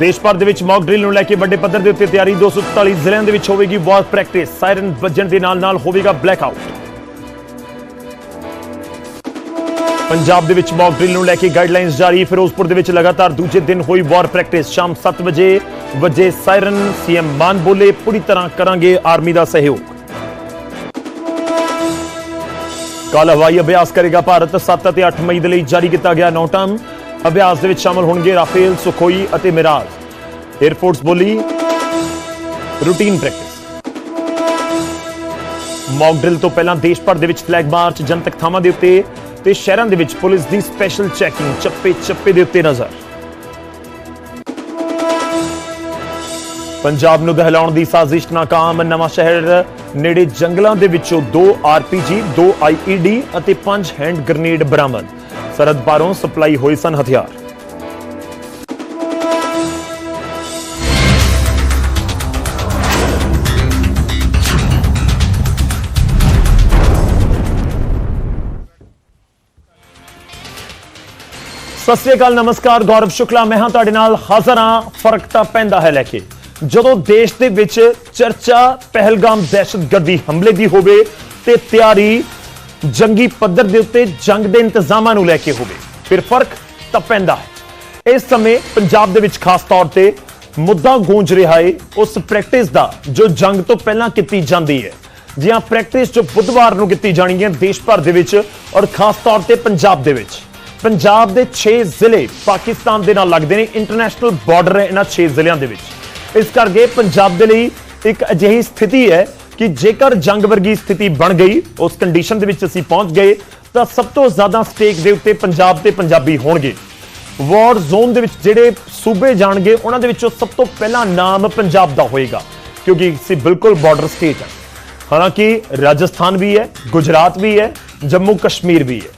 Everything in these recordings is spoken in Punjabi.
ਦੇਸ਼ ਭਰ ਦੇ ਵਿੱਚ ਮੌਕ ਡਰਿਲ ਨੂੰ ਲੈ ਕੇ ਵੱਡੇ ਪੱਧਰ ਦੇ ਉੱਤੇ ਤਿਆਰੀ 244 ਜ਼ਿਲ੍ਹਿਆਂ ਦੇ ਵਿੱਚ ਹੋਵੇਗੀ ਵਾਰ ਪ੍ਰੈਕਟਿਸ ਸਾਇਰਨ ਵੱਜਣ ਦੇ ਨਾਲ ਨਾਲ ਹੋਵੇਗਾ ਬਲੈਕਆਊਟ ਪੰਜਾਬ ਦੇ ਵਿੱਚ ਮੌਕ ਡਰਿਲ ਨੂੰ ਲੈ ਕੇ ਗਾਈਡਲਾਈਨਸ ਜਾਰੀ। ਫਿਰੋਜ਼ਪੁਰ ਦੇ ਵਿੱਚ ਲਗਾਤਾਰ ਦੂਜੇ ਦਿਨ ਹੋਈ ਵਾਰ ਪ੍ਰੈਕਟਿਸ ਸ਼ਾਮ 7 ਵਜੇ ਵਜੇ ਸਾਇਰਨ ਸੀਐਮ ਮਾਨ ਬੋਲੇ, ਪੂਰੀ ਤਰ੍ਹਾਂ ਕਰਾਂਗੇ ਆਰਮੀ ਦਾ ਸਹਿਯੋਗ। ਕੱਲ ਹਵਾਈ ਅਭਿਆਸ ਕਰੇਗਾ ਭਾਰਤ। 7 ਅਤੇ 8 ਮਈ ਦੇ ਲਈ ਜਾਰੀ ਕੀਤਾ ਗਿਆ ਨੋਟਮ ਅਭਿਆਸ ਦੇ ਵਿੱਚ ਸ਼ਾਮਲ ਹੋਣਗੇ ਰਾਫੇਲ, ਸੁਖੋਈ ਅਤੇ ਮਿਰਾਜ 에ਅਰਫੋਰਸ ਬੋਲੀ ਰੂਟੀਨ ਪ੍ਰੈਕਟਿਸ ਮੌਕ ਡਰਿਲ ਤੋਂ ਪਹਿਲਾਂ ਦੇਸ਼ ਭਰ ਦੇ ਵਿੱਚ ਫਲੈਗ ਮਾਰਚ ਜਨਤਕ ਥਾਵਾਂ ਦੇ ਉੱਤੇ ਤੇ ਸ਼ਹਿਰਾਂ ਦੇ ਵਿੱਚ ਪੁਲਿਸ ਦੀ ਸਪੈਸ਼ਲ ਚੈਕਿੰਗ ਚੱਪੇ ਚੱਪੇ ਦੇ ਉੱਤੇ ਨਜ਼ਰ। ਪੰਜਾਬ ਨੂੰ ਦਹਿਲਾਉਣ ਦੀ ਸਾਜ਼ਿਸ਼ ਨਾਕਾਮ, ਨਵਾਂ ਸ਼ਹਿਰ, ਨੇੜੇ ਜੰਗਲਾਂ ਦੇ ਵਿੱਚੋਂ ਦੋ ਆਰਪੀਜੀ ਦੋ ਆਈਈਡੀ ਅਤੇ ਪੰਜ ਹੈਂਡ ਗ੍ਰਨੇਡ ਬਰਾਮਦ। ਸਰਹੱਦ ਪਾਰੋਂ ਸਪਲਾਈ ਹੋਏ ਸਨ ਹਥਿਆਰ। ਸਤਿ ਸ੍ਰੀ ਅਕਾਲ, ਨਮਸਕਾਰ, ਗੌਰਵ ਸ਼ੁਕਲਾ। ਮੈਂ ਹਾਂ ਤੁਹਾਡੇ ਨਾਲ ਹਾਜ਼ਰ ਹਾਂ। ਫ਼ਰਕ ਤਾਂ ਪੈਂਦਾ ਹੈ ਲੈ ਕੇ। ਜਦੋਂ ਦੇਸ਼ ਦੇ ਵਿੱਚ ਚਰਚਾ, ਪਹਿਲਗਾਮ ਦਹਿਸ਼ਤਗਰਦੀ ਹਮਲੇ ਦੀ ਹੋਵੇ ਤੇ ਤਿਆਰੀ ਜੰਗੀ ਪੱਧਰ ਦੇ ਉੱਤੇ ਜੰਗ ਦੇ ਇੰਤਜ਼ਾਮਾਂ ਨੂੰ ਲੈ ਕੇ ਹੋਵੇ। ਫਿਰ ਫ਼ਰਕ ਤਾਂ ਪੈਂਦਾ ਹੈ। ਇਸ ਸਮੇਂ ਪੰਜਾਬ ਦੇ ਵਿੱਚ ਖਾਸ ਤੌਰ ਤੇ ਮੁੱਦਾ ਗੂੰਜ ਰਿਹਾ ਹੈ ਉਸ ਪ੍ਰੈਕਟਿਸ ਦਾ, ਜੋ ਜੰਗ ਤੋਂ ਪਹਿਲਾਂ ਕੀਤੀ ਜਾਂਦੀ ਹੈ। ਜੀ ਹਾਂ ਪ੍ਰੈਕਟਿਸ ਜੋ ਬੁੱਧਵਾਰ ਨੂੰ ਕੀਤੀ ਜਾਣੀ ਹੈ ਦੇਸ਼ ਭਰ ਦੇ ਵਿੱਚ ਔਰ ਖਾਸ ਤੌਰ ਤੇ ਪੰਜਾਬ ਦੇ ਵਿੱਚ। ਪੰਜਾਬ ਦੇ 6 ਜ਼ਿਲ੍ਹੇ ਪਾਕਿਸਤਾਨ ਦੇ ਨਾਲ ਲੱਗਦੇ ਨੇ ਇੰਟਰਨੈਸ਼ਨਲ ਬਾਰਡਰ ਹੈ ਇਹਨਾਂ 6 ਜ਼ਿਲ੍ਹਿਆਂ ਦੇ ਵਿੱਚ। ਇਸ ਕਰਕੇ ਪੰਜਾਬ ਦੇ ਲਈ ਇੱਕ ਅਜਿਹੀ ਸਥਿਤੀ ਹੈ ਕਿ ਜੇਕਰ ਜੰਗ ਵਰਗੀ ਸਥਿਤੀ ਬਣ ਗਈ, ਉਸ ਕੰਡੀਸ਼ਨ ਦੇ ਵਿੱਚ ਅਸੀਂ ਪਹੁੰਚ ਗਏ, ਤਾਂ ਸਭ ਤੋਂ ਜ਼ਿਆਦਾ ਸਟੇਕ ਦੇ ਉੱਤੇ ਪੰਜਾਬ ਤੇ ਪੰਜਾਬੀ ਹੋਣਗੇ। ਵਾਰ ਜ਼ੋਨ ਦੇ ਵਿੱਚ ਜਿਹੜੇ ਸੂਬੇ ਜਾਣਗੇ, ਉਹਨਾਂ ਦੇ ਵਿੱਚੋਂ ਸਭ ਤੋਂ ਪਹਿਲਾਂ ਨਾਮ ਪੰਜਾਬ ਦਾ ਹੋਏਗਾ, ਕਿਉਂਕਿ ਅਸੀਂ ਬਿਲਕੁਲ ਬਾਰਡਰ ਸਟੇਟ ਹੈ ਹਾਲਾਂਕਿ ਰਾਜਸਥਾਨ ਵੀ ਹੈ, ਗੁਜਰਾਤ ਵੀ ਹੈ, ਜੰਮੂ ਕਸ਼ਮੀਰ ਵੀ ਹੈ।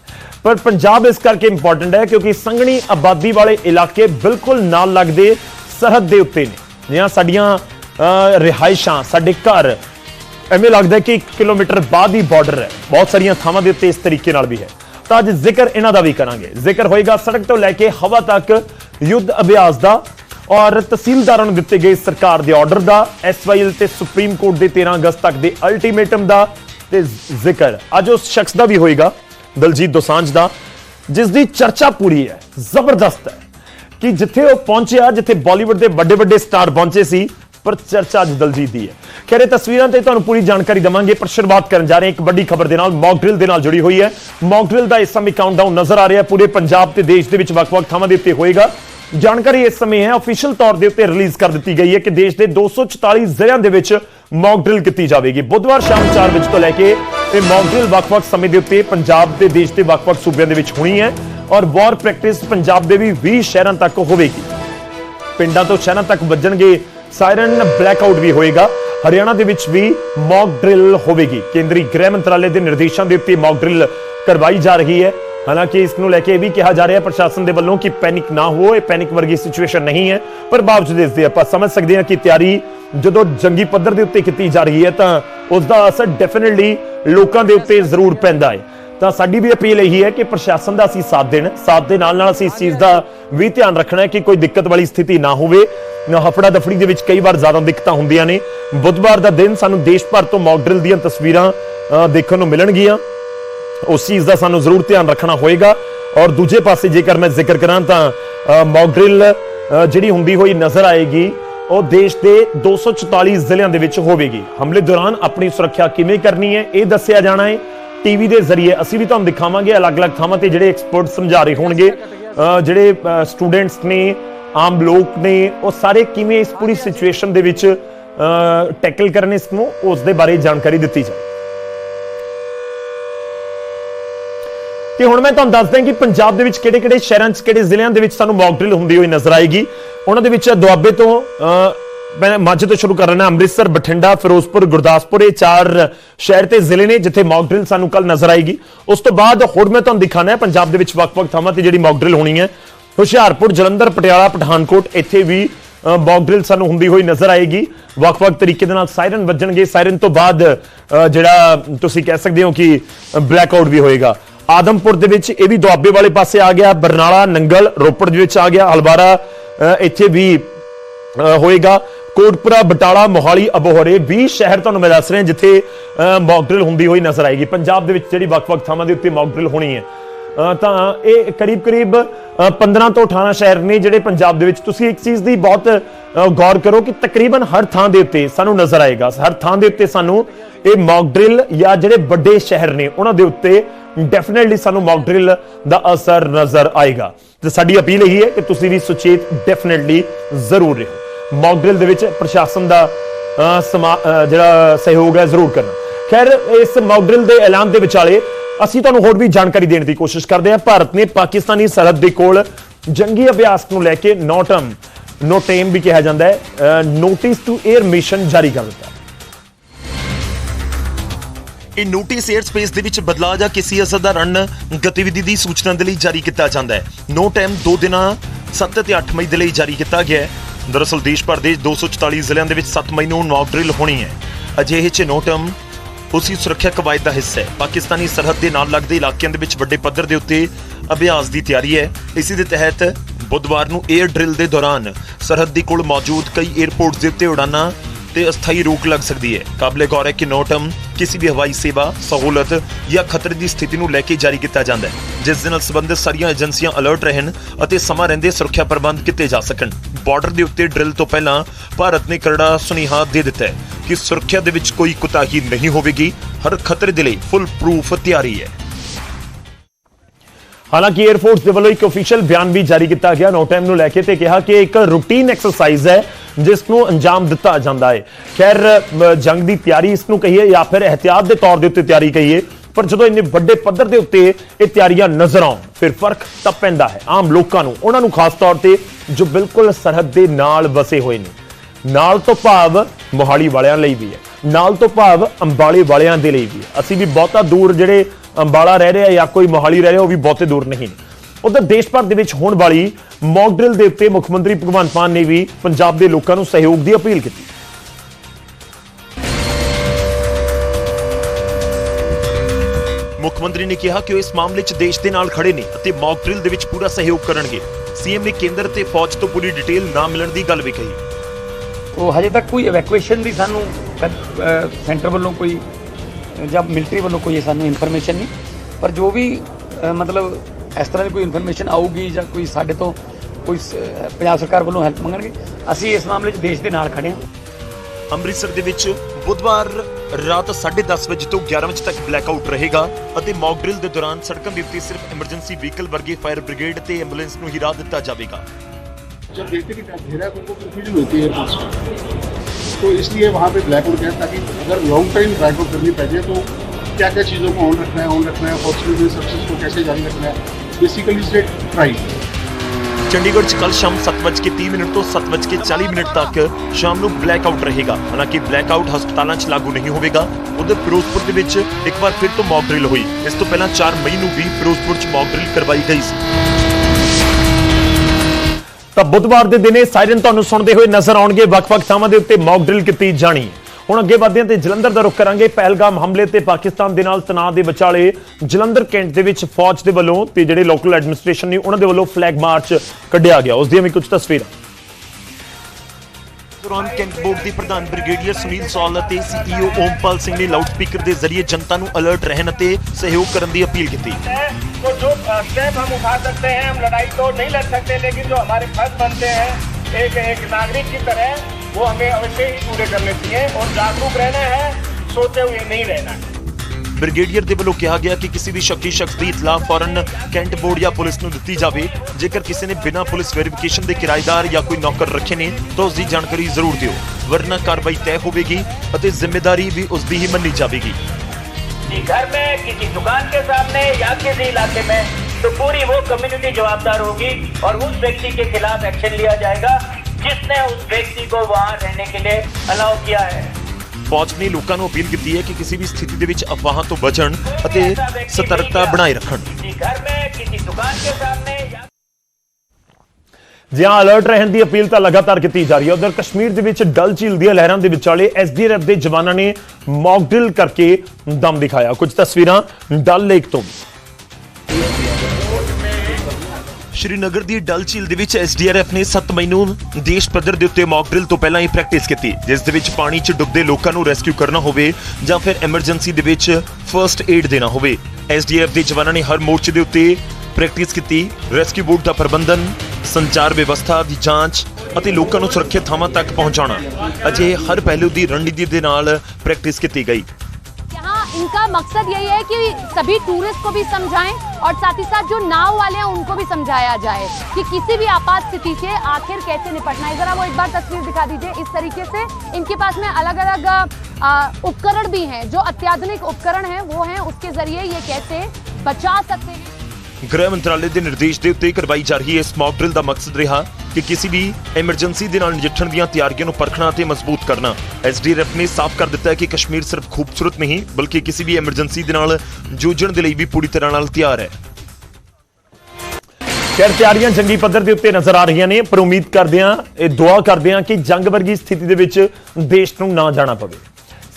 ਪਰ ਪੰਜਾਬ ਇਸ ਕਰਕੇ ਇੰਪੋਰਟੈਂਟ ਹੈ, ਕਿਉਂਕਿ ਸੰਘਣੀ ਆਬਾਦੀ ਵਾਲੇ ਇਲਾਕੇ ਬਿਲਕੁਲ ਨਾਲ ਲੱਗਦੇ ਸਰਹੱਦ ਦੇ ਉੱਤੇ ਨੇ। ਜਾਂ ਸਾਡੀਆਂ ਰਿਹਾਇਸ਼ਾਂ, ਸਾਡੇ ਘਰ ਐਵੇਂ ਲੱਗਦਾ ਕਿ 1 ਕਿਲੋਮੀਟਰ ਬਾਅਦ ਹੀ ਬਾਰਡਰ ਹੈ। ਬਹੁਤ ਸਾਰੀਆਂ ਥਾਵਾਂ ਦੇ ਉੱਤੇ ਇਸ ਤਰੀਕੇ ਨਾਲ ਵੀ ਹੈ। ਤਾਂ ਅੱਜ ਜ਼ਿਕਰ ਇਹਨਾਂ ਦਾ ਵੀ ਕਰਾਂਗੇ। ਜ਼ਿਕਰ ਹੋਏਗਾ ਸੜਕ ਤੋਂ ਲੈ ਕੇ ਹਵਾ ਤੱਕ ਯੁੱਧ ਅਭਿਆਸ ਦਾ ਔਰ ਤਹਿਸੀਲਦਾਰਾਂ ਨੂੰ ਦਿੱਤੇ ਗਏ ਸਰਕਾਰ ਦੇ ਆਰਡਰ ਦਾ ਐਸਵਾਈਐਲ ਤੇ ਸੁਪਰੀਮ ਕੋਰਟ ਦੇ 13 ਅਗਸਤ ਤੱਕ ਦੇ ਅਲਟੀਮੇਟਮ ਦਾ ਤੇ ਜ਼ਿਕਰ। ਅੱਜ ਉਸ ਸ਼ਖਸ ਦਾ ਵੀ ਹੋਏਗਾ, ਦਲਜੀਤ ਦੋਸਾਂਝ ਦਾ, ਜਿਸ ਦੀ ਚਰਚਾ ਪੂਰੀ ਹੈ, ਜ਼ਬਰਦਸਤ ਹੈ ਕਿ ਜਿੱਥੇ ਉਹ ਪਹੁੰਚਿਆ, ਜਿੱਥੇ ਬਾਲੀਵੁੱਡ ਦੇ ਵੱਡੇ ਵੱਡੇ ਸਟਾਰ ਪਹੁੰਚੇ ਸੀ ਪਰ ਚਰਚਾ ਅੱਜ ਦਲਜੀਤ ਦੀ ਹੈ। ਖੈਰ, ਇਹ ਤਸਵੀਰਾਂ ਤੇ ਤੁਹਾਨੂੰ ਪੂਰੀ ਜਾਣਕਾਰੀ ਦਵਾਂਗੇ। ਪਰ ਸ਼ੁਰੂਆਤ ਕਰਨ ਜਾ ਰਹੇ ਹਾਂ ਇੱਕ ਵੱਡੀ ਖਬਰ ਦੇ ਨਾਲ। ਮੌਕ ਡਰਿਲ ਦੇ ਨਾਲ ਜੁੜੀ ਹੋਈ ਹੈ। ਮੌਕ ਡਰਿਲ ਦਾ ਇਸ ਸਮੇਂ ਕਾਊਂਟਡਾਊਨ ਨਜ਼ਰ ਆ ਰਿਹਾ ਪੂਰੇ ਪੰਜਾਬ ਤੇ ਦੇਸ਼ ਦੇ ਵਿੱਚ ਵੱਖ-ਵੱਖ ਥਾਵਾਂ ਦੇ ਉੱਤੇ ਹੋਏਗਾ। ਜਾਣਕਾਰੀ ਇਸ ਸਮੇਂ ਹੈ ਅਫੀਸ਼ੀਅਲ ਤੌਰ ਦੇ ਉੱਤੇ ਰਿਲੀਜ਼ ਕਰ ਦਿੱਤੀ ਗਈ ਹੈ ਕਿ ਦੇਸ਼ ਦੇ 244 ਜ਼ਿਲ੍ਹਿਆਂ ਦੇ ਵਿੱਚ ਮੌਕ ਡਰਿਲ ਕੀਤੀ ਜਾਵੇਗੀ। ਬੁੱਧਵਾਰ ਸ਼ਾਮ 4 ਵਜੇ ਤੋਂ ਲੈ ਕੇ ਇਹ ਮੌਕ ਡਰਿਲ ਵੱਖ-ਵੱਖ ਸਮੇਂ ਦੇ ਉੱਤੇ ਪੰਜਾਬ ਦੇ ਦੇਸ਼ ਦੇ ਵੱਖ-ਵੱਖ ਸੂਬਿਆਂ ਦੇ ਵਿੱਚ ਹੋਣੀ ਹੈ ਔਰ ਵਾਰ ਪ੍ਰੈਕਟਿਸ ਪੰਜਾਬ ਦੇ ਵੀ 20 ਸ਼ਹਿਰਾਂ ਤੱਕ ਹੋਵੇਗੀ। ਪਿੰਡਾਂ ਤੋਂ ਸ਼ਹਿਰਾਂ ਤੱਕ ਵੱਜਣਗੇ ਸਾਇਰਨ ਬਲੈਕਆਊਟ ਵੀ ਹੋਏਗਾ। ਹਰਿਆਣਾ ਦੇ ਵਿੱਚ ਵੀ ਮੌਕ ਡਰਿਲ ਹੋਵੇਗੀ। ਕੇਂਦਰੀ ਗ੍ਰਹਿ ਮੰਤਰਾਲੇ ਦੇ ਨਿਰਦੇਸ਼ਾਂ ਦੇ ਉੱਤੇ ਮੌਕ ਡਰਿਲ ਕਰਵਾਈ ਜਾ ਰਹੀ ਹੈ। ਹਾਲਾਂਕਿ ਇਸ ਨੂੰ ਲੈ ਕੇ ਇਹ ਵੀ ਕਿਹਾ ਜਾ ਰਿਹਾ ਪ੍ਰਸ਼ਾਸਨ ਦੇ ਵੱਲੋਂ ਕਿ ਪੈਨਿਕ ਨਾ ਹੋ, ਇਹ ਪੈਨਿਕ ਵਰਗੀ ਸਿਚੁਏਸ਼ਨ ਨਹੀਂ ਹੈ। ਪਰ ਬਾਵਜੂਦ ਇਸ ਦੇ ਆਪਾਂ ਸਮਝ ਸਕਦੇ ਹਾਂ ਕਿ ਤਿਆਰੀ ਜਦੋਂ ਜੰਗੀ ਪੱਧਰ ਦੇ ਉੱਤੇ ਕੀਤੀ ਜਾ ਰਹੀ ਹੈ ਤਾਂ ਉਸ ਦਾ ਅਸਰ ਡੈਫੀਨਿਟਲੀ ਲੋਕਾਂ ਦੇ ਉੱਤੇ ਜ਼ਰੂਰ ਪੈਂਦਾ ਹੈ। ਤਾਂ ਸਾਡੀ ਵੀ ਅਪੀਲ ਇਹੀ ਹੈ ਕਿ ਪ੍ਰਸ਼ਾਸਨ ਦਾ ਅਸੀਂ ਸਾਥ ਦੇਣ, ਸਾਥ ਦੇ ਨਾਲ ਨਾਲ ਅਸੀਂ ਇਸ ਚੀਜ਼ ਦਾ ਵੀ ਧਿਆਨ ਰੱਖਣਾ ਹੈ ਕਿ ਕੋਈ ਦਿੱਕਤ ਵਾਲੀ ਸਥਿਤੀ ਨਾ ਹੋਵੇ। ਹਫੜਾ ਦਫੜੀ ਦੇ ਵਿੱਚ ਕਈ ਵਾਰ ਜ਼ਿਆਦਾ ਦਿੱਕਤਾਂ ਹੁੰਦੀਆਂ ਨੇ। ਬੁੱਧਵਾਰ ਦਾ ਦਿਨ ਸਾਨੂੰ ਦੇਸ਼ ਭਰ ਤੋਂ ਮੌਕ ਦੀਆਂ ਤਸਵੀਰਾਂ ਦੇਖਣ ਨੂੰ ਮਿਲਣਗੀਆਂ। ਉਸ ਚੀਜ਼ ਦਾ ਸਾਨੂੰ ਜ਼ਰੂਰ ਧਿਆਨ ਰੱਖਣਾ ਹੋਏਗਾ। ਔਰ ਦੂਜੇ ਪਾਸੇ ਜੇਕਰ ਮੈਂ ਜ਼ਿਕਰ ਕਰਾਂ ਤਾਂ ਮੌਕ ਜਿਹੜੀ ਹੁੰਦੀ ਹੋਈ ਨਜ਼ਰ ਆਏਗੀ, ਉਹ ਦੇਸ਼ ਦੇ 244 ਜ਼ਿਲ੍ਹਿਆਂ ਦੇ ਵਿੱਚ ਹੋਵੇਗੀ। ਹਮਲੇ ਦੌਰਾਨ ਆਪਣੀ ਸੁਰੱਖਿਆ ਕਿਵੇਂ ਕਰਨੀ ਹੈ, ਇਹ ਦੱਸਿਆ ਜਾਣਾ ਹੈ। ਟੀਵੀ ਦੇ ਜ਼ਰੀਏ ਅਸੀਂ ਵੀ ਤੁਹਾਨੂੰ ਦਿਖਾਵਾਂਗੇ ਅਲੱਗ-ਅਲੱਗ ਥਾਵਾਂ ਤੇ ਜਿਹੜੇ ਐਕਸਪਰਟ ਸਮਝਾ ਰਹੇ ਹੋਣਗੇ। ਜਿਹੜੇ ਸਟੂਡੈਂਟਸ ਨੇ, ਆਮ ਲੋਕ ਨੇ, ਉਹ ਸਾਰੇ ਕਿਵੇਂ ਇਸ ਪੂਰੀ ਸਿਚੁਏਸ਼ਨ ਦੇ ਵਿੱਚ ਟੈਕਲ ਕਰਨ ਇਸ ਨੂੰ, ਉਸ ਦੇ ਬਾਰੇ ਜਾਣਕਾਰੀ ਦਿੱਤੀ ਜਾਵੇ। ਤੇ ਹੁਣ ਮੈਂ ਤੁਹਾਨੂੰ ਦੱਸਦਾ ਕਿ ਪੰਜਾਬ ਦੇ ਵਿੱਚ ਕਿਹੜੇ-ਕਿਹੜੇ ਸ਼ਹਿਰਾਂ 'ਚ, ਕਿਹੜੇ ਜ਼ਿਲ੍ਹਿਆਂ ਦੇ ਵਿੱਚ ਸਾਨੂੰ ਮੌਕ ਡਰਿਲ ਹੁੰਦੀ ਹੋਈ ਨਜ਼ਰ ਆਏਗੀ। ਉਹਨਾਂ ਦੇ ਵਿੱਚ ਦੁਆਬੇ ਤੋਂ ਮੈਂ ਮਾਝੇ ਤੋਂ ਸ਼ੁਰੂ ਕਰ ਰਿਹਾ, ਅੰਮ੍ਰਿਤਸਰ, ਬਠਿੰਡਾ, ਫਿਰੋਜ਼ਪੁਰ, ਗੁਰਦਾਸਪੁਰ, ਇਹ ਚਾਰ ਸ਼ਹਿਰ ਤੇ ਜ਼ਿਲ੍ਹੇ ਨੇ ਜਿੱਥੇ ਮੌਕ ਡਰਿਲ ਸਾਨੂੰ ਕੱਲ ਨਜ਼ਰ ਆਏਗੀ। ਉਸ ਤੋਂ ਬਾਅਦ ਹੋਰ ਮੈਂ ਤੁਹਾਨੂੰ ਦਿਖਾਣਾ ਹੈ, ਪੰਜਾਬ ਦੇ ਵਿੱਚ ਵੱਖ-ਵੱਖ ਥਾਵਾਂ ਤੇ ਜਿਹੜੀ ਮੌਕ ਡਰਿਲ ਹੋਣੀ ਹੈ। ਹੁਸ਼ਿਆਰਪੁਰ, ਜਲੰਧਰ, ਪਟਿਆਲਾ, ਪਠਾਨਕੋਟ, ਇੱਥੇ ਵੀ ਮੌਕ ਡਰਿਲ ਸਾਨੂੰ ਹੁੰਦੀ ਹੋਈ ਨਜ਼ਰ ਆਏਗੀ। ਵੱਖ-ਵੱਖ ਤਰੀਕੇ ਦੇ ਨਾਲ ਸਾਇਰਨ ਵੱਜਣਗੇ। ਸਾਇਰਨ ਤੋਂ ਬਾਅਦ ਜਿਹੜਾ ਤੁਸੀਂ ਕਹਿ ਸਕਦੇ ਹੋ ਕਿ ਬਲੈਕ ਆਊਟ ਵੀ ਹੋਏਗਾ। ਆਦਮਪੁਰ ਦੇ ਵਿੱਚ ਇਹ ਵੀ ਦੁਆਬੇ ਵਾਲੇ ਪਾਸੇ ਆ ਗਿਆ, ਬਰਨਾਲਾ, ਨੰਗਲ, ਰੋਪੜ ਦੇ ਵਿੱਚ ਆ ਗਿਆ, ਹਲਵਾਰਾ ਇੱਥੇ ਵੀ ਹੋਏਗਾ। ਕੋਟਪੁਰਾ ਬਟਾਲਾ ਮੋਹਾਲੀ ਅਬੋਹਰੇ 20 ਸ਼ਹਿਰ ਤੁਹਾਨੂੰ ਮੈਂ ਦੱਸ ਰਿਹਾ ਜਿੱਥੇ ਮੌਕ ਡਰਿਲ ਹੁੰਦੀ ਹੋਈ ਨਜ਼ਰ ਆਏਗੀ। ਪੰਜਾਬ ਦੇ ਵਿੱਚ ਜਿਹੜੀ ਵੱਖ-ਵੱਖ ਥਾਵਾਂ ਦੇ ਉੱਤੇ ਮੌਕ ਡਰਿਲ ਹੋਣੀ ਹੈ। ਤਾਂ ਇਹ ਕਰੀਬ ਕਰੀਬ ਅ, 15 ਤੋਂ 18 ਸ਼ਹਿਰ ਨੇ ਜਿਹੜੇ ਪੰਜਾਬ ਦੇ ਵਿੱਚ। ਤੁਸੀਂ ਇੱਕ ਚੀਜ਼ ਦੀ ਬਹੁਤ ਗੌਰ ਕਰੋ ਕਿ ਤਕਰੀਬਨ ਹਰ ਥਾਂ ਦੇ ਉੱਤੇ ਸਾਨੂੰ ਨਜ਼ਰ ਆਏਗਾ। ਹਰ ਥਾਂ ਦੇ ਉੱਤੇ ਸਾਨੂੰ ਇਹ ਮੌਕ ਡਰਿਲ ਜਾਂ ਜਿਹੜੇ ਵੱਡੇ ਸ਼ਹਿਰ ਨੇ ਉਹਨਾਂ ਦੇ ਉੱਤੇ ਡੈਫੀਨਿਟਲੀ ਸਾਨੂੰ ਮੌਕ ਡਰਿਲ ਦਾ ਅਸਰ ਨਜ਼ਰ ਆਏਗਾ। ਤੇ ਸਾਡੀ ਅਪੀਲ ਇਹੀ ਹੈ ਕਿ ਤੁਸੀਂ ਵੀ ਸੁਚੇਤ ਡੈਫੀਨਿਟਲੀ ਜ਼ਰੂਰ ਰਹੋ। ਮੌਕ ਡਰਿਲ ਦੇ ਵਿੱਚ ਪ੍ਰਸ਼ਾਸਨ ਦਾ ਸਮਾ- ਜਿਹੜਾ ਸਹਿਯੋਗ ਹੈ ਜ਼ਰੂਰ ਕਰਨਾ। ਖੈਰ, ਇਸ ਮੌਕ ਡਰਿਲ ਦੇ ਐਲਾਨ ਦੇ ਵਿਚਾਲੇ ਅਸੀਂ ਤੁਹਾਨੂੰ ਹੋਰ ਵੀ ਜਾਣਕਾਰੀ ਦੇਣ ਦੀ ਕੋਸ਼ਿਸ਼ ਕਰਦੇ ਹਾਂ। ਭਾਰਤ ਨੇ ਪਾਕਿਸਤਾਨੀ ਸਰਹੱਦ ਦੇ ਕੋਲ ਜੰਗੀ ਅਭਿਆਸ ਨੂੰ ਲੈ ਕੇ ਨੋਟਮ, ਨੋਟੇਮ ਵੀ ਕਿਹਾ ਜਾਂਦਾ ਹੈ। ਨੋਟਿਸ ਟੂ 에ਅਰ ਮਿਸ਼ਨ ਜਾਰੀ ਕਰ ਦਿੱਤਾ। ਇਹ ਨੋਟਿਸ 에ਅਰ ਸਪੇਸ ਦੇ ਵਿੱਚ ਬਦਲਾਅ ਜਾਂ ਕਿਸੇ ਅਸਧਾਰਨ ਗਤੀਵਿਧੀ ਦੀ ਸੂਚਨਾ ਦੇ ਲਈ ਜਾਰੀ ਕੀਤਾ ਜਾਂਦਾ ਹੈ। ਨੋ ਟਾਈਮ 2 ਦਿਨਾਂ 7 ਤੇ 8 ਮਈ ਦੇ ਲਈ ਜਾਰੀ ਕੀਤਾ ਗਿਆ ਹੈ। ਦਰਅਸਲ ਦੇਸ਼ ਭਰ ਦੇ 244 ਜ਼ਿਲ੍ਹਿਆਂ ਦੇ ਵਿੱਚ 7 ਮਈ ਨੂੰ ਮੌਕ ਡਰਿਲ ਹੋਣੀ ਹੈ। ਅਜਿਹੇ ਚ ਨੋ ਉਸੀ ਸੁਰੱਖਿਆ ਕਵਾਇਦ ਦਾ ਹਿੱਸਾ ਹੈ। ਪਾਕਿਸਤਾਨੀ ਸਰਹੱਦ ਦੇ ਨਾਲ ਲੱਗਦੇ ਇਲਾਕਿਆਂ ਦੇ ਵਿੱਚ ਵੱਡੇ ਪੱਧਰ ਦੇ ਉੱਤੇ ਅਭਿਆਸ ਦੀ ਤਿਆਰੀ ਹੈ। ਇਸੇ ਦੇ ਤਹਿਤ ਬੁੱਧਵਾਰ ਨੂੰ 에ਅਰ ਡਰਿਲ ਦੇ ਦੌਰਾਨ ਸਰਹੱਦ ਦੇ ਕੋਲ ਮੌਜੂਦ ਕਈ 에ਅਰਪੋਰਟਸ ਦੇ ਉੱਤੇ ਉਡਾਨਾਂ ਤੇ ਅਸਥਾਈ ਰੋਕ ਲੱਗ ਸਕਦੀ ਹੈ। ਕਾਬਲੇ ਗੌਰ ਹੈ ਕਿ ਨੋਟਮ ਕਿਸੇ ਵੀ ਹਵਾਈ ਸੇਵਾ, ਸਹੂਲਤ ਜਾਂ ਖਤਰੇ ਦੀ ਸਥਿਤੀ ਨੂੰ ਲੈ ਕੇ ਜਾਰੀ ਕੀਤਾ ਜਾਂਦਾ ਹੈ, ਜਿਸ ਦੇ ਨਾਲ ਸੰਬੰਧਿਤ ਸਾਰੀਆਂ ਏਜੰਸੀਆਂ ਅਲਰਟ ਰਹਿਣ ਅਤੇ ਸਮਾਂ ਰਹਿੰਦੇ ਸੁਰੱਖਿਆ ਪ੍ਰਬੰਧ ਕੀਤੇ ਜਾ ਸਕਣ। ਬਾਰਡਰ ਦੇ ਉੱਤੇ ਡਰਿਲ ਤੋਂ ਪਹਿਲਾਂ ਭਾਰਤ ਨੇ ਕਰੜਾ ਸੁਨੇਹਾ ਦੇ ਦਿੱਤਾ ਹੈ ਕਿ ਸੁਰੱਖਿਆ ਦੇ ਵਿੱਚ ਕੋਈ ਕੁਤਾਹੀ ਨਹੀਂ ਹੋਵੇਗੀ। ਹਰ ਖਤਰੇ ਦੇ ਲਈ ਫੁੱਲ ਪ੍ਰੂਫ ਤਿਆਰੀ ਹੈ। ਹਾਲਾਂਕਿ 에ਅਰਫੋਰਸ ਦੇ ਵੱਲੋਂ ਇੱਕ ਅਫੀਸ਼ੀਅਲ ਬਿਆਨ ਵੀ ਜਾਰੀ ਕੀਤਾ ਗਿਆ। ਨੋ ਟਾਈਮ ਨੂੰ ਲੈ ਕੇ ਤੇ ਕਿਹਾ ਕਿ ਇੱਕ ਰੂਟੀਨ ਐਕਸਰਸਾਈਜ਼ ਹੈ। ਜਿਸ ਨੂੰ ਅੰਜਾਮ ਦਿੱਤਾ ਜਾਂਦਾ ਹੈ ਖੈਰ ਜੰਗ ਦੀ ਤਿਆਰੀ ਇਸ ਨੂੰ ਕਹੀਏ ਜਾਂ ਫਿਰ ਇhtiyਾਤ ਦੇ ਤੌਰ ਦੇ ਉੱਤੇ ਤਿਆਰੀ ਕਹੀਏ, ਪਰ ਜਦੋਂ ਇੰਨੇ ਵੱਡੇ ਪੱਧਰ ਦੇ ਉੱਤੇ ਇਹ ਤਿਆਰੀਆਂ ਨਜ਼ਰ ਆਉਣ, ਫਿਰ ਫ਼ਰਕ ਤਾਂ ਪੈਂਦਾ ਹੈ ਆਮ ਲੋਕਾਂ ਨੂੰ, ਉਹਨਾਂ ਨੂੰ ਖਾਸ ਤੌਰ ਤੇ ਜੋ ਬਿਲਕੁਲ ਸਰਹੱਦ ਦੇ ਨਾਲ ਵਸੇ ਹੋਏ ਨੇ। ਨਾਲ ਤੋਂ ਭਾਵ ਮੋਹਾਲੀ ਵਾਲਿਆਂ ਲਈ ਵੀ ਹੈ, ਨਾਲ ਤੋਂ ਭਾਵ ਅੰਬਾਲੇ ਵਾਲਿਆਂ ਦੇ ਲਈ ਵੀ ਹੈ। ਅਸੀਂ ਵੀ ਬਹੁਤਾ ਦੂਰ ਜਿਹੜੇ ਅੰਬਾਲਾ ਰਹਿ ਰਹੇ ਆ ਜਾਂ ਕੋਈ ਮੋਹਾਲੀ ਰਹਿ ਰਿਹਾ, ਉਹ ਵੀ ਬਹੁਤੇ ਦੂਰ ਨਹੀਂ ਨੇ। ਉਧਰ ਦੇਸ਼ ਭਰ ਦੇ ਵਿੱਚ ਹੋਣ ਵਾਲੀ ਮੌਕ ਡਰਿਲ ਦੇ ਉੱਤੇ ਮੁੱਖ ਮੰਤਰੀ ਭਗਵੰਤ ਮਾਨ ਨੇ ਵੀ ਪੰਜਾਬ ਦੇ ਲੋਕਾਂ ਨੂੰ ਸਹਿਯੋਗ ਦੀ ਅਪੀਲ ਕੀਤੀ। ਮੁੱਖ ਮੰਤਰੀ ਨੇ ਕਿਹਾ ਕਿ ਉਹ ਇਸ ਮਾਮਲੇ 'ਚ ਦੇਸ਼ ਦੇ ਨਾਲ ਖੜੇ ਨੇ ਅਤੇ ਮੌਕ ਡਰਿਲ ਦੇ ਵਿੱਚ ਪੂਰਾ ਸਹਿਯੋਗ ਕਰਨਗੇ। ਸੀਐਮ ਨੇ ਕੇਂਦਰ ਤੇ ਫੌਜ ਤੋਂ ਪੂਰੀ ਡਿਟੇਲ ਨਾ ਮਿਲਣ ਦੀ ਗੱਲ ਵੀ ਕਹੀ। ਉਹ ਹਜੇ ਤੱਕ ਕੋਈ ਇਵੈਕੂਏਸ਼ਨ ਦੀ ਸਾਨੂੰ ਸੈਂਟਰ ਵੱਲੋਂ ਕੋਈ ਜਾਂ ਮਿਲਟਰੀ ਵੱਲੋਂ ਕੋਈ ਸਾਨੂੰ ਇਨਫੋਰਮੇਸ਼ਨ ਨਹੀਂ। ਪਰ ਜੋ ਵੀ ਮਤਲਬ ਇਸ ਤਰ੍ਹਾਂ ਦੀ ਕੋਈ ਇਨਫੋਰਮੇਸ਼ਨ ਆਊਗੀ ਜਾਂ ਕੋਈ ਸਾਡੇ ਤੋਂ ਕੋਈ ਸ- ਅਹ, ਪੰਜਾਬ ਸਰਕਾਰ ਵੱਲੋਂ ਹੈਲਪ ਮੰਗਣਗੇ ਅਸੀਂ ਇਸ ਮਾਮਲੇ 'ਚ ਦੇਸ਼ ਦੇ ਨਾਲ ਖੜੇ ਹਾਂ ਅੰਮ੍ਰਿਤਸਰ ਦੇ ਵਿੱਚ ਬੁੱਧਵਾਰ ਰਾਤ 10:30 ਵਜੇ ਤੋਂ 11 ਵਜੇ ਤੱਕ ਬਲੈਕਆਊਟ ਰਹੇਗਾ ਅਤੇ ਮੌਕ ਡਰਿਲ ਦੇ ਦੌਰਾਨ ਸੜਕਾਂ ਦੇ ਉੱਤੇ ਸਿਰਫ ਐਮਰਜੈਂਸੀ ਵਹੀਕਲ ਵਰਗੇ ਫਾਇਰ ਬ੍ਰਿਗੇਡ ਤੇ ਐਂਬੂਲੈਂਸ ਨੂੰ ਹੀ ਰਾਹ ਦਿੱਤਾ ਜਾਵੇਗਾ जब देखते कि अंधेरा है तो उनको कंफ्यूजन होती है एयरपोर्ट्स में तो इसलिए वहाँ पे ब्लैकआउट किया ताकि अगर लॉन्ग टाइम ब्लैकआउट करनी पड़ जाए तो क्या क्या चीज़ों को ऑन रखना है ऑन रखना है फॉर्चुनेटली सक्सेस को कैसे जारी रखना है basically it's a tribe. Chandigarh 'ਚ ਕੱਲ ਸ਼ਾਮ 7:30 ਮਿੰਟ ਤੋਂ 7:40 ਮਿੰਟ ਤੱਕ ਸ਼ਾਮ ਨੂੰ ਬਲੈਕ ਆਊਟ ਰਹੇਗਾ। ਹਾਲਾਂਕਿ ਬਲੈਕ ਆਊਟ ਹਸਪਤਾਲਾਂ 'ਚ ਲਾਗੂ ਨਹੀਂ ਹੋਵੇਗਾ। ਉਧਰ ਫਿਰੋਜ਼ਪੁਰ ਦੇ ਵਿੱਚ ਇੱਕ ਵਾਰ ਫਿਰ ਤੋਂ ਮੌਕ ਡਰਿਲ ਹੋਈ। ਇਸ ਤੋਂ ਪਹਿਲਾਂ 4 ਮਈ ਨੂੰ ਵੀ ਫਿਰੋਜ਼ਪੁਰ 'ਚ ਮੌਕ ਡਰਿਲ ਕਰਵਾਈ ਗਈ ਸੀ। ਤਾਂ ਬੁੱਧਵਾਰ ਦੇ ਦਿਨੇ ਸਾਇਰਨ ਤੁਹਾਨੂੰ ਸੁਣਦੇ ਹੋਏ ਨਜ਼ਰ ਆਉਣਗੇ। ਵੱਖ-ਵੱਖ ਥਾਵਾਂ ਦੇ ਉੱਤੇ ਮੌਕ ਡਰਿਲ ਕੀਤੀ ਜਾਣੀ। ਹੁਣ ਅੱਗੇ ਵਧਦੇ ਹਾਂ ਤੇ ਜਲੰਧਰ ਦਾ ਰੁਖ ਕਰਾਂਗੇ ਪਹਿਲਗਾਮ ਹਮਲੇ ਤੇ ਪਾਕਿਸਤਾਨ ਦੇ ਨਾਲ ਤਣਾਅ ਦੇ ਵਿਚਾਲੇ ਜਲੰਧਰ ਕੈਂਟ ਦੇ ਵਿੱਚ ਫੌਜ ਦੇ ਵੱਲੋਂ ਤੇ ਜਿਹੜੇ ਲੋਕਲ ਐਡਮਿਨਿਸਟ੍ਰੇਸ਼ਨ ਨੇ ਉਹਨਾਂ ਦੇ ਵੱਲੋਂ ਫਲੈਗ ਮਾਰਚ ਕੱਢਿਆ ਗਿਆ ਉਸ ਦੀਆਂ ਵੀ ਕੁਝ ਤਸਵੀਰਾਂ ਦੌਰਾਨ ਕੈਂਟ ਬੋਰਡ ਦੇ ਪ੍ਰਧਾਨ ਬ੍ਰਿਗੇਡੀਅਰ ਸੁਨੀਲ ਸੌਲ ਅਤੇ ਸੀਈਓ ਓਮਪਾਲ ਸਿੰਘ ਨੇ ਲਾਊਡ ਸਪੀਕਰ ਦੇ ਜ਼ਰੀਏ ਜਨਤਾ ਨੂੰ ਅਲਰਟ ਰਹਿਣ ਅਤੇ ਸਹਿਯੋਗ ਕਰਨ ਦੀ ਅਪੀਲ ਕੀਤੀ है तो जो स्टेप हम उठा सकते हैं हम लड़ाई तो नहीं लड़ सकते लेकिन जो हमारे फर्ज बनते हैं एक एक नागरिक की तरह वो हमें अवश्य ही पूरे करने चाहिए और जागरूक रहना है सोते हुए नहीं रहना है ਬ੍ਰਿਗੇਡੀਅਰ ਦੇ ਵੱਲੋਂ ਕਿਹਾ ਗਿਆ ਕਿ ਕਿਸੇ ਵੀ ਸ਼ੱਕੀ ਸ਼ਖਸ ਦੀ ਇਤਲਾਹ ਫੌਰਨ ਕੈਂਟ ਬੋਰਡ ਜਾਂ ਪੁਲਿਸ ਨੂੰ ਦਿੱਤੀ ਜਾਵੇ ਜੇਕਰ ਕਿਸੇ ਨੇ ਬਿਨਾਂ ਪੁਲਿਸ ਵੈਰੀਫਿਕੇਸ਼ਨ ਦੇ ਕਿਰਾਏਦਾਰ ਜਾਂ ਕੋਈ ਨੌਕਰ ਰੱਖੇ ਨੇ ਤਾਂ ਉਸ ਦੀ ਜਾਣਕਾਰੀ ਜ਼ਰੂਰ ਦਿਓ ਵਰਨਾ ਕਾਰਵਾਈ ਤੈਅ ਹੋਵੇਗੀ ਅਤੇ ਜ਼ਿੰਮੇਵਾਰੀ ਵੀ ਉਸ ਦੀ ਹੀ ਮੰਨੀ ਜਾਵੇਗੀ किसी घर में किसी दुकान के सामने या किसी इलाके में तो पूरी वो कम्युनिटी जवाबदार होगी और उस व्यक्ति के खिलाफ एक्शन लिया जाएगा जिसने उस व्यक्ति को वहां रहने के लिए अलाउ किया है ਫੌਜ ਨੇ ਲੋਕਾਂ ਨੂੰ ਅਪੀਲ ਕੀਤੀ ਹੈ ਕਿ ਕਿਸੇ ਵੀ ਸਥਿਤੀ ਦੇ ਵਿੱਚ ਅਫਵਾਹਾਂ ਤੋਂ ਬਚਣ ਅਤੇ ਸਤਰਕਤਾ ਬਣਾਏ ਰੱਖਣ किसी घर में किसी दुकान के सामने या ਜਿਹਾਂ ਅਲਰਟ ਰਹਿਣ ਦੀ ਅਪੀਲ ਤਾਂ ਲਗਾਤਾਰ ਕੀਤੀ ਜਾ ਰਹੀ ਹੈ ਉਧਰ ਕਸ਼ਮੀਰ ਦੇ ਵਿੱਚ ਡਲ ਝੀਲ ਦੀਆਂ ਲਹਿਰਾਂ ਦੇ ਵਿਚਾਲੇ ਐਸਡੀਆਰਐਫ ਦੇ ਜਵਾਨਾਂ ਨੇ ਮੌਕ ਡਰਿਲ ਕਰਕੇ ਦਮ ਦਿਖਾਇਆ ਕੁਝ ਤਸਵੀਰਾਂ ਡਲ ਲੇਕ ਤੋਂ ਸ਼੍ਰੀਨਗਰ ਦੀ ਡਲ ਝੀਲ ਦੇ ਵਿੱਚ ਐਸਡੀਆਰਐਫ ਨੇ 7 ਮਈ ਨੂੰ ਦੇਸ਼ ਪੱਧਰ ਦੇ ਉੱਤੇ ਮੌਕ ਡਰਿਲ ਤੋਂ ਪਹਿਲਾਂ ਹੀ ਪ੍ਰੈਕਟਿਸ ਕੀਤੀ, ਜਿਸ ਦੇ ਵਿੱਚ ਪਾਣੀ 'ਚ ਡੁੱਬਦੇ ਲੋਕਾਂ ਨੂੰ ਰੈਸਕਿਊ ਕਰਨਾ ਹੋਵੇ ਜਾਂ ਫਿਰ ਐਮਰਜੈਂਸੀ ਦੇ ਵਿੱਚ ਫਰਸਟ ਏਡ ਦੇਣਾ ਹੋਵੇ। ਐਸਡੀਆਰਐਫ ਦੇ ਜਵਾਨਾਂ ਨੇ ਹਰ ਮੋਰਚੇ ਦੇ ਉੱਤੇ ਪ੍ਰੈਕਟਿਸ ਕੀਤੀ। ਰੈਸਕਿਊ ਬੋਟ ਦਾ ਪ੍ਰਬੰਧਨ, ਸੰਚਾਰ ਵਿਵਸਥਾ ਦੀ ਜਾਂਚ ਅਤੇ ਲੋਕਾਂ ਨੂੰ ਸੁਰੱਖਿਅਤ ਥਾਵਾਂ ਤੱਕ ਪਹੁੰਚਾਉਣਾ। ਅਜੇ ਹਰ ਪਹਿਲੂ ਦੀ ਰਣਨੀਤੀ ਦੇ ਨਾਲ ਪ੍ਰੈਕਟਿਸ ਕੀਤੀ ਗਈ। इनका मकसद यही है कि सभी टूरिस्ट को भी समझाएँ और साथ ही साथ जो नाव वाले हैं, उनको भी समझाया जाए कि किसी भी आपात स्थिति से आखिर कैसे निपटना है। जरा वो एक बार तस्वीर दिखा दीजिए। इस तरीके से इनके पास में अलग अलग उपकरण भी हैं। जो अत्याधुनिक उपकरण हैं, वो हैं। उसके ज़रिए ये कैसे बचा सकते हैं। ਗ੍ਰਹਿ ਮੰਤਰਾਲੇ ਦੇ ਨਿਰਦੇਸ਼ ਦੇ ਉੱਤੇ ਕਰਵਾਈ ਜਾ ਰਹੀ ਇਸ ਮੌਕ ਡਰਿਲ ਦਾ ਮਕਸਦ ਰਿਹਾ ਕਿ ਕਿਸੇ ਵੀ ਐਮਰਜੈਂਸੀ ਦੇ ਨਾਲ ਨਜਿੱਠਣ ਦੀਆਂ ਤਿਆਰੀਆਂ ਨੂੰ ਪਰਖਣਾ ਅਤੇ ਮਜ਼ਬੂਤ ਕਰਨਾ। ਐਸਡੀਆਰਐਫ ਨੇ ਸਾਫ਼ ਕਰ ਦਿੱਤਾ ਹੈ ਕਿ ਕਸ਼ਮੀਰ ਸਿਰਫ ਖੂਬਸੂਰਤ ਨਹੀਂ, ਬਲਕਿ ਕਿਸੇ ਵੀ ਐਮਰਜੈਂਸੀ ਦੇ ਨਾਲ ਜੂਝਣ ਦੇ ਲਈ ਵੀ ਪੂਰੀ ਤਰ੍ਹਾਂ ਨਾਲ ਤਿਆਰ ਹੈ। ਖੈਰ, ਤਿਆਰੀਆਂ ਜੰਗੀ ਪੱਧਰ ਦੇ ਉੱਤੇ ਨਜ਼ਰ ਆ ਰਹੀਆਂ ਨੇ, ਪਰ ਉਮੀਦ ਕਰਦੇ ਹਾਂ, ਇਹ ਦੁਆ ਕਰਦੇ ਹਾਂ ਕਿ ਜੰਗ ਵਰਗੀ ਸਥਿਤੀ ਦੇ ਵਿੱਚ ਦੇਸ਼ ਨੂੰ ਨਾ ਜਾਣਾ ਪਵੇ।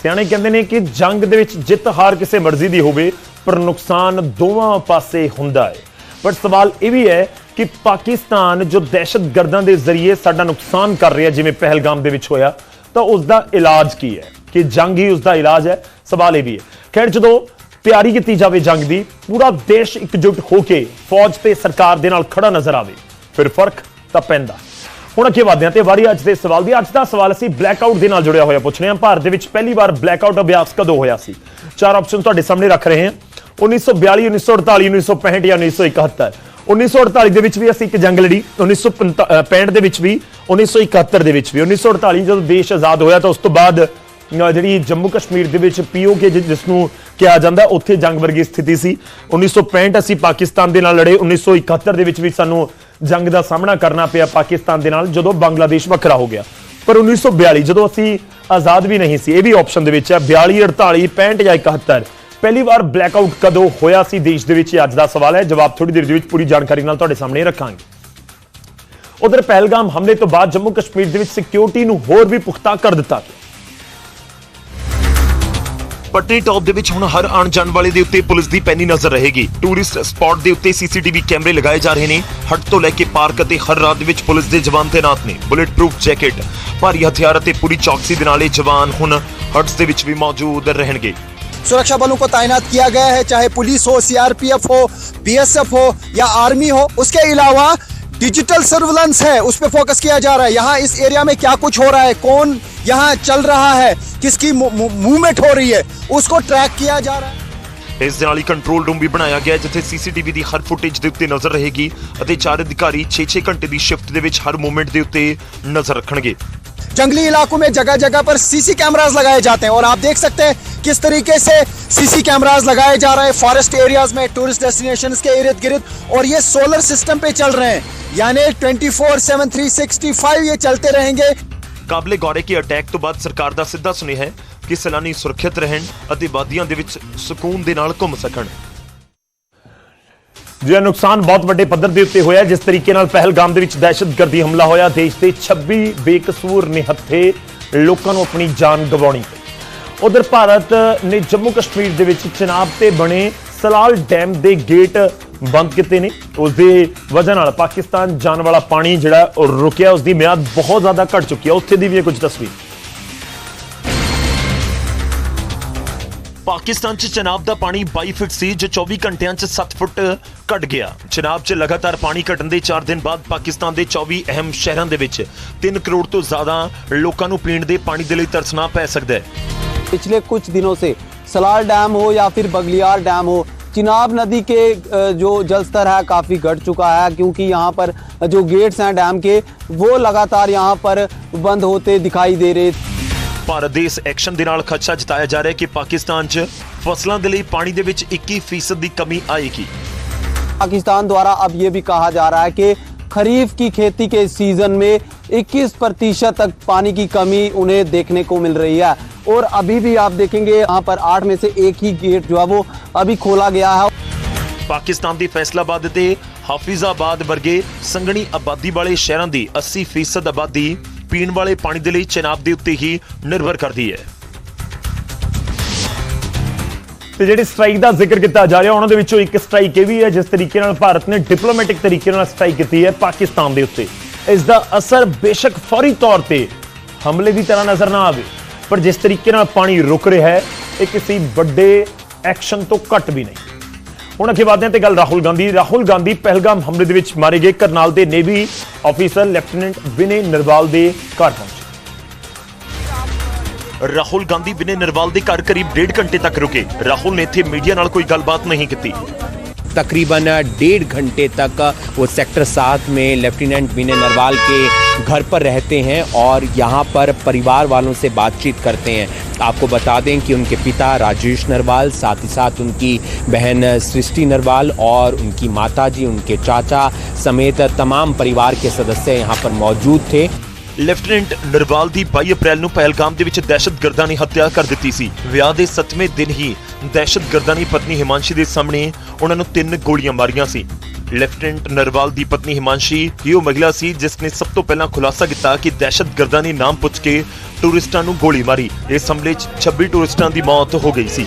ਸਿਆਣੇ ਕਹਿੰਦੇ ਨੇ ਕਿ ਜੰਗ ਦੇ ਵਿੱਚ ਜਿੱਤ ਹਾਰ ਕਿਸੇ ਮਰਜ਼ੀ ਦੀ ਹੋਵੇ, ਪਰ ਨੁਕਸਾਨ ਦੋਵਾਂ ਪਾਸੇ ਹੁੰਦਾ ਹੈ। ਪਰ ਸਵਾਲ ਇਹ ਵੀ ਹੈ ਕਿ ਪਾਕਿਸਤਾਨ ਜੋ ਦਹਿਸ਼ਤਗਰਦਾਂ ਦੇ ਜ਼ਰੀਏ ਸਾਡਾ ਨੁਕਸਾਨ ਕਰ ਰਿਹਾ, ਜਿਵੇਂ ਪਹਿਲਗਾਮ ਦੇ ਵਿੱਚ ਹੋਇਆ, ਤਾਂ ਉਸ ਦਾ ਇਲਾਜ ਕੀ ਹੈ? ਕਿ ਜੰਗ ਹੀ ਉਸ ਦਾ ਇਲਾਜ ਹੈ? ਸਵਾਲ ਇਹ ਵੀ ਹੈ। ਖੈਰ, ਜਦੋਂ ਤਿਆਰੀ ਕੀਤੀ ਜਾਵੇ ਜੰਗ ਦੀ, ਪੂਰਾ ਦੇਸ਼ ਇਕਜੁੱਟ ਹੋ ਕੇ ਫੌਜ ਤੇ ਸਰਕਾਰ ਦੇ ਨਾਲ ਖੜਾ ਨਜ਼ਰ ਆਵੇ। ਫਿਰ ਫ਼ਰਕ ਤਾਂ ਪੈਂਦਾ। ਹੁਣ ਅੱਗੇ ਵਧਦੇ ਹਾਂ ਤੇ ਵਾਰੀ ਅੱਜ ਦੇ ਸਵਾਲ ਦੀ ਅੱਜ ਦਾ ਸਵਾਲ ਅਸੀਂ ਬਲੈਕਆਊਟ ਦੇ ਨਾਲ ਜੁੜਿਆ ਹੋਇਆ ਪੁੱਛ ਰਹੇ ਹਾਂ ਭਾਰਤ ਦੇ ਵਿੱਚ ਪਹਿਲੀ ਵਾਰ ਬਲੈਕਆਊਟ ਅਭਿਆਸ ਕਦੋਂ ਹੋਇਆ ਸੀ ਚਾਰ ਆਪਸ਼ਨ ਤੁਹਾਡੇ ਸਾਹਮਣੇ ਰੱਖ ਰਹੇ ਹਾਂ 1942 1948 1965 ਜਾਂ 1971 1948 ਦੇ ਵਿੱਚ ਵੀ ਅਸੀਂ ਇੱਕ ਜੰਗ ਲੜੀ 1965 ਦੇ ਵਿੱਚ ਵੀ 1971 ਦੇ ਵਿੱਚ ਵੀ 1948 ਜਦੋਂ ਦੇਸ਼ ਆਜ਼ਾਦ ਹੋਇਆ ਤਾਂ ਉਸ ਤੋਂ ਬਾਅਦ ਜਿਹੜੀ ਜੰਮੂ ਕਸ਼ਮੀਰ ਦੇ ਵਿੱਚ ਪੀਓਕੇ ਜਿਸ ਨੂੰ ਕਿਹਾ ਜਾਂਦਾ ਉੱਥੇ ਜੰਗ ਵਰਗੀ ਸਥਿਤੀ ਸੀ 1965 ਅਸੀਂ ਪਾਕਿਸਤਾਨ ਦੇ ਨਾਲ ਲੜੇ 1971 ਦੇ ਵਿੱਚ ਵੀ ਸਾਨੂੰ ਜੰਗ ਦਾ ਸਾਹਮਣਾ ਕਰਨਾ ਪਿਆ ਪਾਕਿਸਤਾਨ ਦੇ ਨਾਲ ਜਦੋਂ ਬੰਗਲਾਦੇਸ਼ ਵੱਖਰਾ ਹੋ ਗਿਆ। ਪਰ 1942 ਜਦੋਂ ਅਸੀਂ ਆਜ਼ਾਦ ਵੀ ਨਹੀਂ ਸੀ, ਇਹ ਵੀ ਆਪਸ਼ਨ ਦੇ ਵਿੱਚ ਹੈ 42 48 65 ਜਾਂ 71 ਪਹਿਲੀ ਵਾਰ ਬਲੈਕਆਊਟ ਕਦੋਂ ਹੋਇਆ ਸੀ ਦੇਸ਼ ਦੇ ਵਿੱਚ, ਇਹ ਅੱਜ ਦਾ ਸਵਾਲ ਹੈ। ਜਵਾਬ ਥੋੜੀ ਦੇਰ ਦੇ ਵਿੱਚ ਪੂਰੀ ਜਾਣਕਾਰੀ ਨਾਲ ਤੁਹਾਡੇ ਸਾਹਮਣੇ ਰੱਖਾਂਗੇ। ਉਧਰ ਪਹਿਲਗਾਮ ਹਮਲੇ ਤੋਂ ਬਾਅਦ ਜੰਮੂ ਕਸ਼ਮੀਰ ਦੇ ਵਿੱਚ ਸਿਕਿਉਰਿਟੀ ਨੂੰ ਹੋਰ ਵੀ ਪੁਖਤਾ ਕਰ ਦਿੱਤਾ ਗਿਆ। ਪਟਨੀ ਟੌਪ ਦੇ ਵਿੱਚ ਹੁਣ ਹਰ ਆਉਣ ਜਾਣ ਵਾਲੇ ਦੇ ਉੱਤੇ ਪੁਲਿਸ ਦੀ ਪੈਨੀ ਨਜ਼ਰ ਰਹੇਗੀ ਟੂਰਿਸਟ ਸਪੌਟ ਦੇ ਉੱਤੇ ਸੀਸੀਟੀਵੀ ਕੈਮਰੇ ਲਗਾਏ ਜਾ ਰਹੇ ਨੇ ਹੱਟ ਤੋਂ ਲੈ ਕੇ ਪਾਰਕ ਅਤੇ ਹਰ ਰਾਤ ਦੇ ਵਿੱਚ ਪੁਲਿਸ ਦੇ ਜਵਾਨ ਤੈਨਾਤ ਨੇ ਬੁਲੇਟ ਪ੍ਰੂਫ ਜੈਕਟ ਭਾਰੀ ਹਥਿਆਰ ਅਤੇ ਪੂਰੀ ਚੌਕਸੀ ਦੇ ਨਾਲ ਇਹ ਜਵਾਨ ਹੁਣ ਹਟਸ ਦੇ ਵਿੱਚ ਵੀ ਮੌਜੂਦ ਰਹਿਣਗੇ सुरक्षा बलों को तैनात किया गया है चाहे पुलिस हो सीआरपीएफ हो बीएसएफ हो या आर्मी हो उसके अलावा डिजिटल सर्विलेंस है उस पर फोकस किया जा रहा है यहाँ इस एरिया में क्या कुछ हो रहा है कौन यहाँ चल रहा है किसकी मूवमेंट हो रही है उसको ट्रैक किया जा रहा है ਇਸ ਦੇ ਨਾਲ ਹੀ ਕੰਟਰੋਲ ਰੂਮ ਵੀ ਬਣਾਇਆ ਗਿਆ ਹੈ, ਜਿੱਥੇ ਸੀਸੀਟੀਵੀ ਦੀ ਹਰ ਫੁਟੇਜ ਦੇ ਉੱਤੇ ਨਜ਼ਰ ਰਹੇਗੀ ਅਤੇ ਚਾਰ ਅਧਿਕਾਰੀ 6-6 ਘੰਟੇ ਦੀ ਸ਼ਿਫਟ ਦੇ ਵਿੱਚ ਹਰ ਮੂਵਮੈਂਟ ਦੇ ਉੱਤੇ ਨਜ਼ਰ ਰੱਖਣਗੇ जंगली इलाकों में जगह जगह पर सीसी कैमरास लगाए जाते हैं और आप देख सकते हैं किस तरीके से सीसी कैमरास लगाए जा रहे हैं फॉरेस्ट एरियाज में टूरिस्ट डेस्टिनेशन के इर्द गिर्द और ये सोलर सिस्टम पे चल रहे हैं यानी 24 7 365 ये चलते रहेंगे ਕਾਬਲੇ ਗੌਰੇ ਕਿ ਅਟੈਕ ਤੋਂ ਬਾਅਦ ਸਰਕਾਰ ਦਾ ਸਿੱਧਾ ਸੁਨੇਹਾ ਹੈ ਕਿ ਸੈਲਾਨੀ ਸੁਰੱਖਿਅਤ ਰਹਿਣ ਅਤੇ ਵਾਦੀਆਂ ਦੇ ਵਿੱਚ ਸਕੂਨ ਦੇ ਨਾਲ ਘੁੰਮ ਸਕਣ। ਜਿਹੜਾ ਨੁਕਸਾਨ ਬਹੁਤ ਵੱਡੇ ਪੱਧਰ ਦੇ ਉੱਤੇ ਹੋਇਆ ਜਿਸ ਤਰੀਕੇ ਨਾਲ ਪਹਿਲਗਾਮ ਦੇ ਵਿੱਚ ਦਹਿਸ਼ਤਗਰਦੀ ਹਮਲਾ ਹੋਇਆ। ਦੇਸ਼ ਦੇ 26 ਬੇਕਸੂਰ ਨਿਹੱਥੇ ਲੋਕਾਂ ਨੂੰ ਆਪਣੀ ਜਾਨ ਗਵਾਉਣੀ ਪਈ। ਉਧਰ ਭਾਰਤ ਨੇ ਜੰਮੂ ਕਸ਼ਮੀਰ ਦੇ ਵਿੱਚ ਚਨਾਬ ਤੇ ਬਣੇ ਸਲਾਲ ਡੈਮ ਦੇ ਗੇਟ ਬੰਦ ਕੀਤੇ ਨੇ। ਉਸ ਦੀ ਵਜ੍ਹਾ ਨਾਲ ਪਾਕਿਸਤਾਨ ਜਾਣ ਵਾਲਾ ਪਾਣੀ ਜਿਹੜਾ ਰੁਕਿਆ ਉਸ ਦੀ ਮਿਆਦ ਬਹੁਤ ਜ਼ਿਆਦਾ ਘਟ ਚੁੱਕੀ ਹੈ। ਉੱਥੇ ਦੀ ਵੀ ਕੁਝ ਤਸਵੀਰ। ਪਾਕਿਸਤਾਨ 'ਚ ਚਨਾਬ ਦਾ ਪਾਣੀ 22 ਫੁੱਟ ਸੀ ਜੋ 24 ਘੰਟਿਆਂ 'ਚ 7 ਫੁੱਟ ਘਟ ਗਿਆ। ਚਨਾਬ 'ਚ ਲਗਾਤਾਰ ਪਾਣੀ ਘਟਣ ਦੇ 4 ਦਿਨ ਬਾਅਦ ਪਾਕਿਸਤਾਨ ਦੇ 24 ਅਹਿਮ ਸ਼ਹਿਰਾਂ ਦੇ ਵਿੱਚ 3 ਕਰੋੜ ਤੋਂ ਜ਼ਿਆਦਾ ਲੋਕਾਂ ਨੂੰ ਪੀਣ ਦੇ ਪਾਣੀ ਦੇ ਲਈ ਤਰਸਣਾ ਪੈ ਸਕਦਾ ਹੈ। ਪਿਛਲੇ ਕੁਝ ਦਿਨੋਂ ਸੇ ਸਲਾਰ ਡੈਮ ਹੋ ਜਾਂ ਫਿਰ ਬਗਲੀਆਰ ਡੈਮ ਹੋ चिनाब नदी के अ, जो जल स्तर है काफ़ी घट चुका है क्योंकि यहाँ पर जो गेट्स हैं डैम के वो लगातार यहाँ पर बंद होते दिखाई दे रहे ਭਾਰਤ ਦੇ ਇਸ ਐਕਸ਼ਨ ਦੇ ਨਾਲ ਖਦਸ਼ਾ ਜਤਾਇਆ ਜਾ ਰਿਹਾ ਹੈ ਕਿ ਪਾਕਿਸਤਾਨ 'ਚ ਫਸਲਾਂ ਦੇ ਲਈ ਪਾਣੀ ਦੇ ਵਿੱਚ 21% ਦੀ ਕਮੀ ਆਏਗੀ पाकिस्तान द्वारा अब ये भी कहा जा रहा है कि खरीफ की खेती के सीजन में 21 प्रतिशत तक पानी की कमी उन्हें देखने को मिल रही है और अभी भी आप देखेंगे यहाँ पर आठ में से एक ही गेट जो है वो अभी खोला गया है ਪਾਕਿਸਤਾਨ ਦੀ ਫੈਸਲਾਬਾਦ ਤੇ ਹਾਫਿਜ਼ਾਬਾਦ ਵਰਗੇ ਸੰਘਣੀ ਆਬਾਦੀ ਵਾਲੇ ਸ਼ਹਿਰਾਂ ਦੀ 80% ਆਬਾਦੀ ਪੀਣ ਵਾਲੇ ਪਾਣੀ ਦੇ ਲਈ ਚਨਾਬ ਦੇ ਉੱਤੇ ਹੀ ਨਿਰਭਰ ਕਰਦੀ ਹੈ ਤੇ ਜਿਹੜੀ ਸਟ੍ਰਾਈਕ ਦਾ ਜ਼ਿਕਰ ਕੀਤਾ ਜਾ ਰਿਹਾ ਉਹਨਾਂ ਦੇ ਵਿੱਚੋਂ ਇੱਕ ਸਟ੍ਰਾਈਕ ਇਹ ਵੀ ਹੈ ਜਿਸ ਤਰੀਕੇ ਨਾਲ ਭਾਰਤ ਨੇ ਡਿਪਲੋਮੈਟਿਕ ਤਰੀਕੇ ਨਾਲ ਸਟ੍ਰਾਈਕ ਕੀਤੀ ਹੈ ਪਾਕਿਸਤਾਨ ਦੇ ਉੱਤੇ ਇਸ ਦਾ ਅਸਰ ਬੇਸ਼ੱਕ ਫੌਰੀ ਤੌਰ ਤੇ ਹਮਲੇ ਦੀ ਤਰ੍ਹਾਂ ਨਜ਼ਰ ਨਾ ਆਵੇ ਪਰ ਜਿਸ ਤਰੀਕੇ ਨਾਲ ਪਾਣੀ ਰੁਕ ਰਿਹਾ ਹੈ, ਇਹ ਕਿਸੇ ਵੱਡੇ ਐਕਸ਼ਨ ਤੋਂ ਘੱਟ ਵੀ ਨਹੀਂ। ਹੁਣ ਅੱਗੇ ਵਧਦੇ ਹਾਂ ਤੇ ਗੱਲ ਰਾਹੁਲ ਗਾਂਧੀ। ਰਾਹੁਲ ਗਾਂਧੀ ਪਹਿਲਗਾਮ ਹਮਲੇ ਦੇ ਵਿੱਚ ਮਾਰੇ ਗਏ। ਕਰਨਾਲ ਦੇ navy officer lieutenant Vinay Narwal ਦੇ ਘਰ ਪਹੁੰਚੇ। ਰਾਹੁਲ ਗਾਂਧੀ ਬਿਨੇ ਨਰਵਾਲ ਦੇ ਘਰ ਕਰੀਬ ਡੇਢ ਘੰਟੇ ਤੱਕ ਰੁਕੇ। ਰਾਹੁਲ ਨੇ ਇੱਥੇ ਮੀਡੀਆ ਨਾਲ ਕੋਈ ਗੱਲਬਾਤ ਨਹੀਂ ਕੀਤੀ। तकरीबन डेढ़ घंटे तक वो सेक्टर सात में लेफ्टिनेंट विनय नरवाल के घर पर रहते हैं और यहाँ पर परिवार वालों से बातचीत करते हैं। आपको बता दें कि उनके पिता राजेश नरवाल, साथ ही साथ उनकी बहन सृष्टि नरवाल और उनकी माता जी उनके चाचा समेत तमाम परिवार के सदस्य यहाँ पर मौजूद थे। ਲੈਫਟੀਨੈਂਟ ਨਰਵਾਲ ਦੀ 22 ਅਪ੍ਰੈਲ ਨੂੰ ਪਹਿਲਗਾਮ ਦੇ ਵਿੱਚ ਦਹਿਸ਼ਤਗਰਦਾਂ ਨੇ ਹੱਤਿਆ ਕਰ ਦਿੱਤੀ ਸੀ। ਵਿਆਹ ਦੇ 7ਵੇਂ ਦਿਨ ਹੀ ਦਹਿਸ਼ਤਗਰਦਾਂ ਨੇ ਪਤਨੀ ਹਿਮਾਂਸ਼ੀ ਦੇ ਸਾਹਮਣੇ ਉਹਨਾਂ ਨੂੰ ਤਿੰਨ ਗੋਲੀਆਂ ਮਾਰੀਆਂ ਸੀ। ਲੈਫਟੀਨੈਂਟ ਨਰਵਾਲ ਦੀ ਪਤਨੀ ਹਿਮਾਂਸ਼ੀ ਹੀ ਉਹ ਮਹਿਲਾ ਸੀ ਜਿਸ ਨੇ ਸਭ ਤੋਂ ਪਹਿਲਾਂ ਖੁਲਾਸਾ ਕੀਤਾ ਕਿ ਦਹਿਸ਼ਤਗਰਦਾਂ ਨੇ ਨਾਮ ਪੁੱਛ ਕੇ ਟੂਰਿਸਟਾਂ ਨੂੰ ਗੋਲੀ ਮਾਰੀ। ਇਸ ਹਮਲੇ 'ਚ 26 ਟੂਰਿਸਟਾਂ ਦੀ ਮੌਤ ਹੋ ਗਈ ਸੀ।